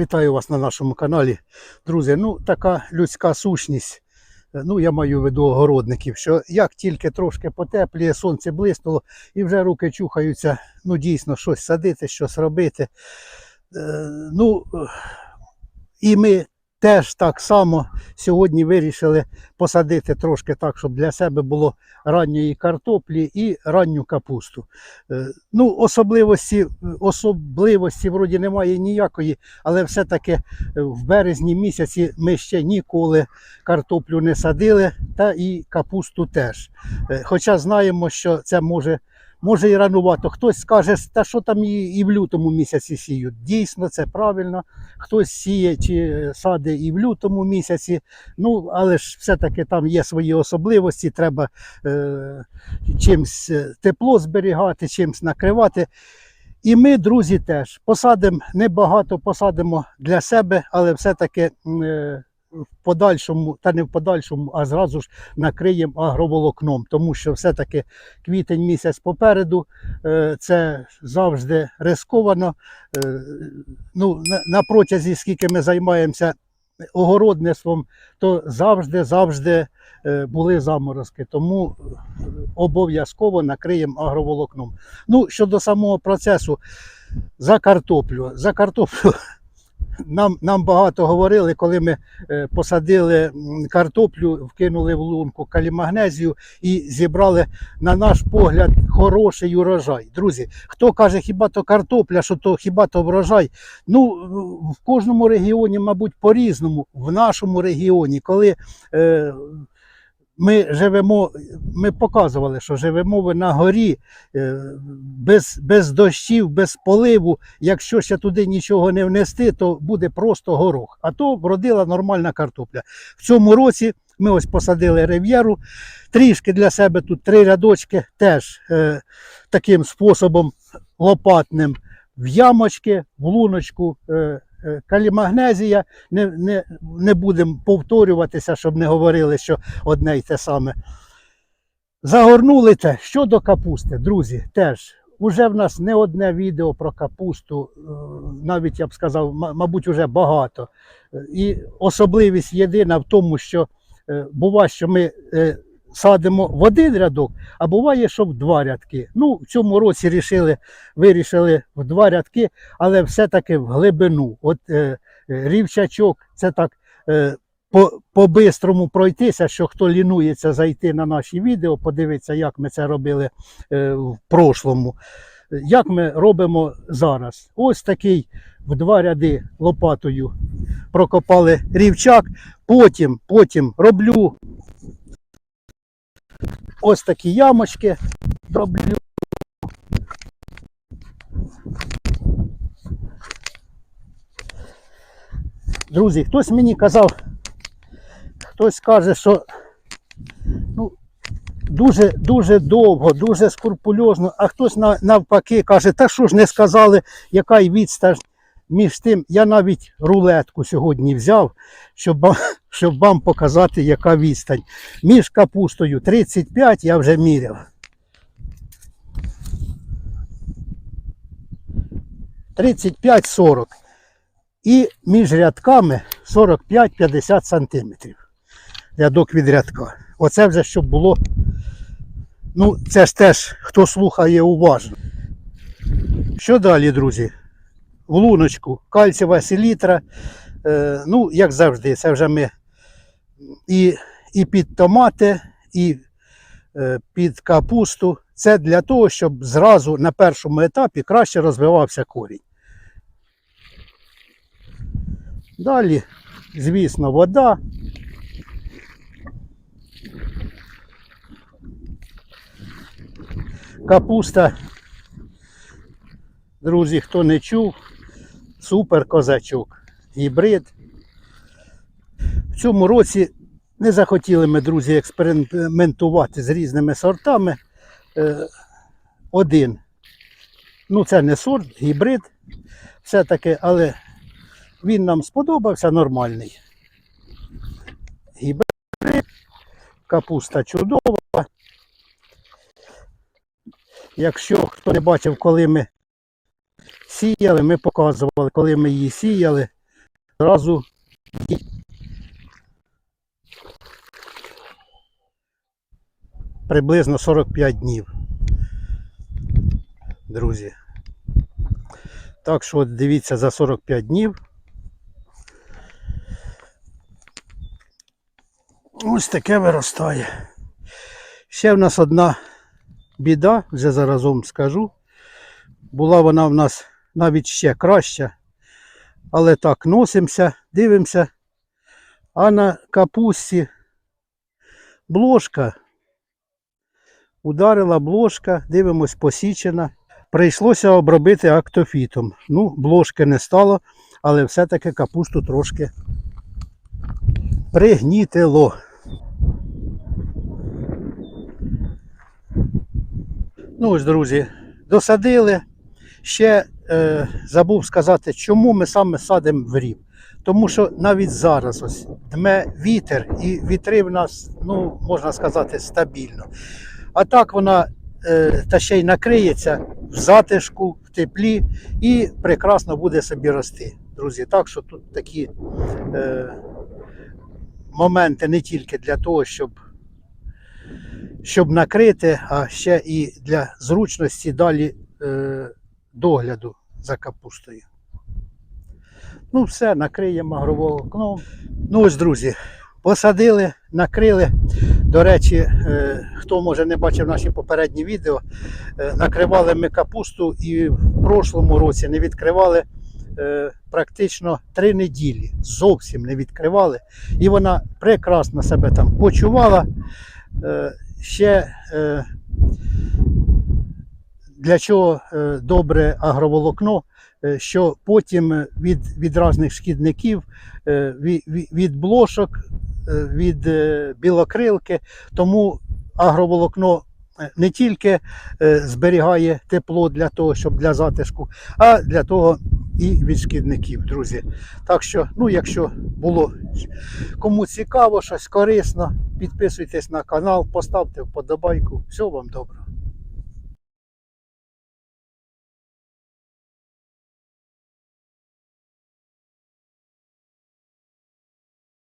Вітаю вас на нашому каналі. Друзі, ну така людська сущність. е, Ну, я маю в виду огородників, що як тільки трошки потепліє, сонце блиснуло, і вже руки чухаються, ну дійсно, щось садити, щось робити. Е, ну, і ми теж так само сьогодні вирішили посадити трошки так, щоб для себе було ранньої картоплі і ранню капусту. Е, Ну, особливості, особливості вроді немає ніякої, але все-таки е, в березні місяці ми ще ніколи картоплю не садили, та і капусту теж. Е, Хоча знаємо, що це може, може і ранувато. Хтось скаже, та що там і, і в лютому місяці сіють. Дійсно, це правильно. Хтось сіє чи е, садить і в лютому місяці. Ну, але ж все-таки там є свої особливості, треба е, чимсь е, тепло зберігати, чимсь накривати. І ми, друзі, теж посадимо небагато, посадимо для себе, але все-таки е, в подальшому, та не в подальшому, а зразу ж накриємо агроволокном, тому що все-таки квітень місяць попереду, е, це завжди рисковано. Е, Ну, на, протязі, скільки ми займаємося огородництвом, то завжди, завжди е, були заморозки. Тому обов'язково накриємо агроволокном. Ну, щодо самого процесу, за картоплю. За картоплю нам, нам багато говорили, коли ми е, посадили картоплю, вкинули в лунку калімагнезію і зібрали, на наш погляд, хороший урожай. Друзі, хто каже, хіба то картопля, що то хіба то врожай? Ну, в кожному регіоні, мабуть, по-різному. В нашому регіоні, коли е, ми живемо, ми показували, що живемо ви на горі е, без, без дощів, без поливу. Якщо ще туди нічого не внести, то буде просто горох. А то вродила нормальна картопля. В цьому році ми ось посадили рев'єру. Трішки для себе тут три рядочки теж е, таким способом лопатним в ямочки, в луночку. Е, Калімагнезія, не, не, не будемо повторюватися, щоб не говорили, що одне й те саме. Загорнули те. Щодо капусти, друзі, теж. Уже в нас не одне відео про капусту, е, навіть я б сказав, мабуть, уже багато. Е, І особливість єдина в тому, що е, буває, що ми е, садимо в один рядок, а буває, що в два рядки. Ну, в цьому році рішили, вирішили в два рядки, але все-таки в глибину. От е, е, рівчачок, це так е, по, по-бистрому пройтися, що хто лінується зайти на наші відео, подивитися, як ми це робили е, в прошлому. Як ми робимо зараз? Ось такий в два ряди лопатою прокопали рівчак, потім, потім роблю ось такі ямочки, роблю. Друзі, хтось мені казав, хтось каже, що ну, дуже, дуже довго, дуже скрупульозно, а хтось навпаки каже, та що ж не сказали, яка й відстань між тим. Я навіть рулетку сьогодні взяв, щоб, щоб вам показати, яка відстань. Між капустою 35 я вже міряв. 35-40. І між рядками 45-50 сантиметрів. Рядок від рядка. Оце вже щоб було. Ну, це ж теж хто слухає уважно. Що далі, друзі? В луночку кальцієва селітра. Е, ну, як завжди, це вже ми і, і під томати, і е, під капусту. Це для того, щоб зразу на першому етапі краще розвивався корінь. Далі, звісно, вода. Капуста. Друзі, хто не чув, супер козачок. Гібрид. В цьому році не захотіли ми, друзі, експериментувати з різними сортами. Е, Один. Ну, це не сорт, гібрид. Все-таки, але він нам сподобався нормальний. Гібрид, капуста чудова. Якщо хто не бачив, коли ми сіяли, ми показували, коли ми її сіяли. Зразу приблизно 45 днів. Друзі. Так що от дивіться за 45 днів. Ось таке виростає. Ще в нас одна біда, вже заразом скажу. Була вона в нас навіть ще краща. Але так, носимося, дивимося. А на капусті бложка. Ударила бложка, дивимось, посічена. Прийшлося обробити актофітом. Ну, бложки не стало, але все-таки капусту трошки пригнітило. Ну ось, друзі, досадили. Ще е, забув сказати, чому ми саме садимо в рів. Тому що навіть зараз ось дме вітер, і вітри в нас, ну, можна сказати, стабільно. А так вона е, та ще й накриється в затишку, в теплі і прекрасно буде собі рости. Друзі, так що тут такі е, моменти не тільки для того, щоб, щоб накрити, а ще і для зручності далі е, догляду за капустою. Ну, все, накриємо агроволокном. Ну ось, друзі, посадили, накрили. До речі, е, хто може не бачив наші попередні відео, е, накривали ми капусту і в прошлому році не відкривали е, практично три неділі. Зовсім не відкривали. І вона прекрасно себе там почувала. Ще для чого е, добре агроволокно, е, що потім від, від різних шкідників, е, від, від блошок, від білокрилки, тому агроволокно не тільки зберігає тепло для того, щоб для затишку, а для того і від шкідників, друзі. Так що, ну, якщо було кому цікаво, щось корисно, підписуйтесь на канал, поставте вподобайку. Всього вам доброго.